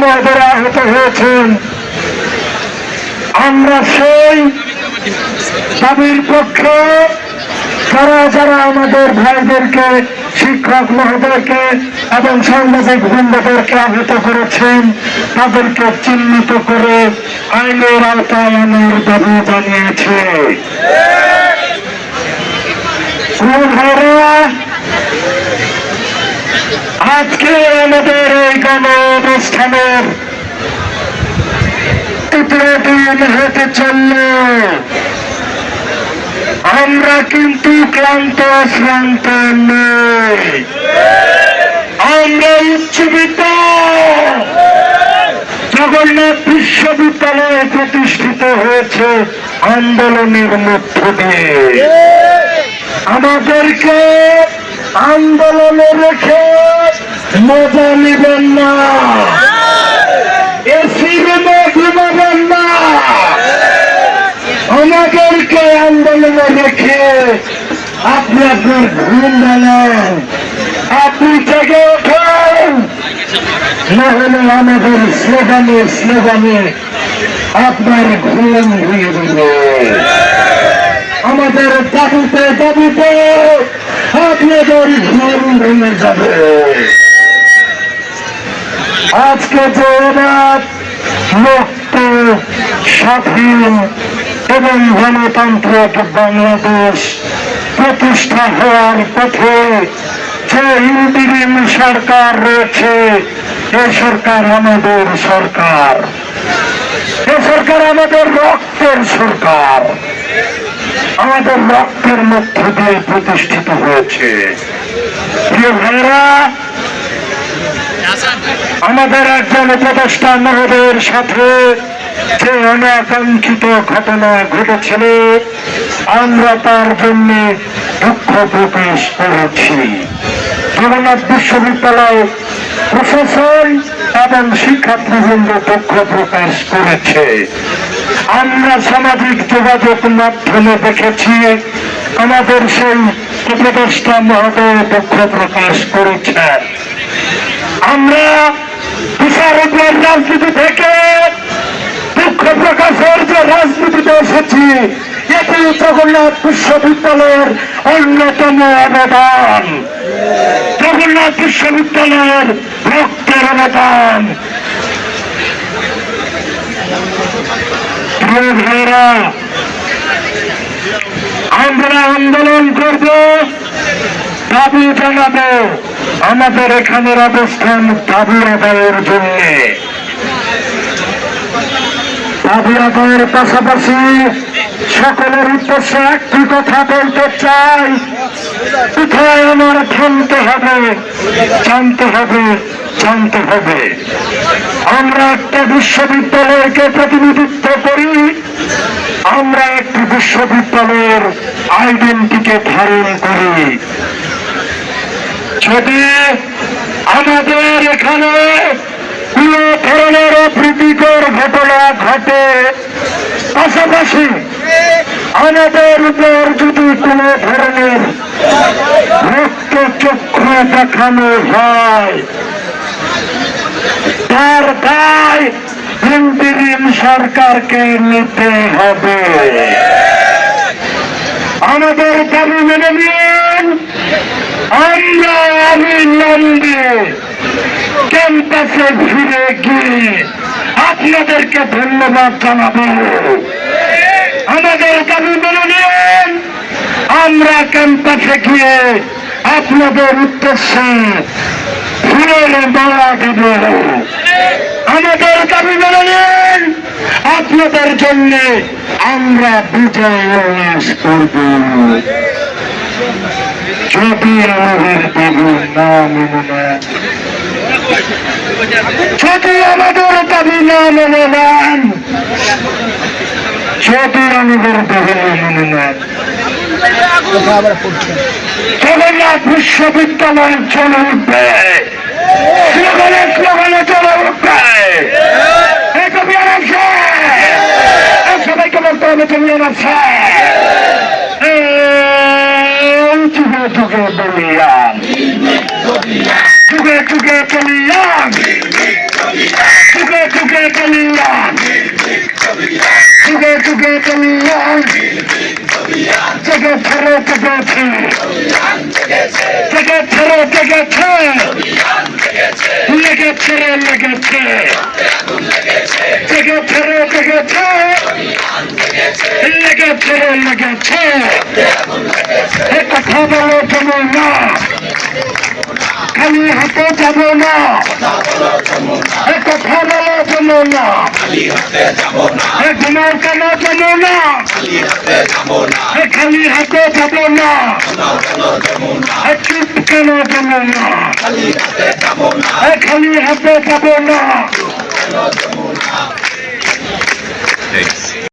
মহোদয় আহত হয়েছেন। আমরা সেই দাবির পক্ষে যারা যারা আমাদের ভাইদেরকে, শিক্ষক মহোদয়কে এবং সাংবাদিক বন্ধুদেরকে আহত করেছেন, তাদেরকে চিহ্নিত করে আইনের আওতায় আনার দাবি জানিয়েছে। প্রিয় ভাইরা, আজকে আমাদের এই গণ অনুষ্ঠানের তৃতীয় দিন হতে চলল। আমরা কিন্তু ক্লান্ত শ্রান্ত নই। আমরা উচ্চবিত্ত জগন্নাথ বিশ্ববিদ্যালয় প্রতিষ্ঠিত হয়েছে আন্দোলনের মধ্য দিয়ে। আমাদেরকে আন্দোলনে রেখে মজা নেবেন না। এসি রুমে ঘুমাবেন না। আমাদেরকে আন্দোলনে রেখে আপনি আপনার ঘুম বানান আপনি থেকে ওঠেন। না হলে আমাদের স্লোগানে স্লোগানে আপনার ঘুম হয়ে যাবে। আমাদের দাবিতে দাবিতে আপনাদের ঘুম ভেঙে যাবে। আজকে যে এবার মুক্ত স্বাধীন এবং গণতান্ত্রিক বাংলাদেশ প্রতিষ্ঠা হওয়ার পথে যে ইন্দিরিম সরকার রয়েছে, এ সরকার আমাদের সরকার। এ সরকার আমাদের রক্তের সরকার। আমাদের রক্তের মধ্য দিয়ে প্রতিষ্ঠিত হয়েছে। প্রিয় ভাইরা আমাদের একজন উপদেষ্টা মহোদয়ের সাথে যে অনাকাঙ্ক্ষিত ঘটনা ঘটেছিল, আমরা তার জন্য দুঃখ প্রকাশ করেছি। জগন্নাথ বিশ্ববিদ্যালয় প্রশাসন এবং শিক্ষার্থীবৃন্দ দুঃখ প্রকাশ করেছে। আমরা সামাজিক যোগাযোগ মাধ্যমে দেখেছি, আমাদের সেই উপদেষ্টা মহোদয় দুঃখ প্রকাশ করেছেন। আমরা বিচারকের রাজনীতি থেকে দুঃখ প্রকাশের যে রাজনীতিতে এসেছি, এটি জগন্নাথ বিশ্ববিদ্যালয়ের অন্যতম অবদান। জগন্নাথ বিশ্ববিদ্যালয়ের রক্তের অবদান। আমরা আন্দোলন করব, দাবি জানাব। আমাদের এখানের অবস্থান দাবি আদায়ের জন্য। দাবি আদায়ের পাশাপাশি সকলের উদ্দেশ্যে একটি কথা বলতে চাই। কোথায় আমার থামতে হবে, জানতে হবে জানতে হবে। আমরা একটা বিশ্ববিদ্যালয়কে প্রতিনিধিত্ব করি। আমরা একটি বিশ্ববিদ্যালয়ের আইডেন্টিকে ধারণ করি। যদি আমাদের এখানে কোন ধরনের অপ্রীতিকর ঘটনা ঘটে। পাশাপাশি আমাদের উপর যদি কোন ধরনের রক্তচক্ষু দেখানো হয়, তার দায় ইন্দিরিম সরকারকে নিতে হবে। আমাদের দাবি মেনে নিন। আমরা অবিলম্বে ক্যাম্পাসে ফিরে গিয়ে আপনাদেরকে ধন্যবাদ জানাব। আমাদের দাবি মেনে নিন। আমরা ক্যাম্পাসে গিয়ে আপনাদের উদ্দেশ্যে ফুলের মালা দেব। আমাদের দাবি মেনে নিন। আপনাদের জন্য আমরা বিজয় উল্লাস করব। যদি আমাদের দাবি না আমাদের দাবি না মেনে নেন আমাদের দাবি না মেনে জগন্নাথ বিশ্ববিদ্যালয় চলে উঠবে স্লোগানে স্লোগানে চলে উঠবে। এই সবাইকে বলতে হবে, তুমি আছে যুগে বলিয়ান যুগে যুগে বলিয়ান যুগে কল্যাণ যুগে যুগে কল্যাণ জগে ফেরো জগেছে। জগে ফেরো জগেছে। লেগেছে লেগেছে। জগে ফেরো জগেছে। লেগেছে লেগেছে। কথা বলো যমুনা খালি হাতে যাব না। কথা বলো যমুনা এ ঘুমাও কেন যমুনা এ খালি হাতে যাব না। চুপ কেন এ খালি হাতে যাব না।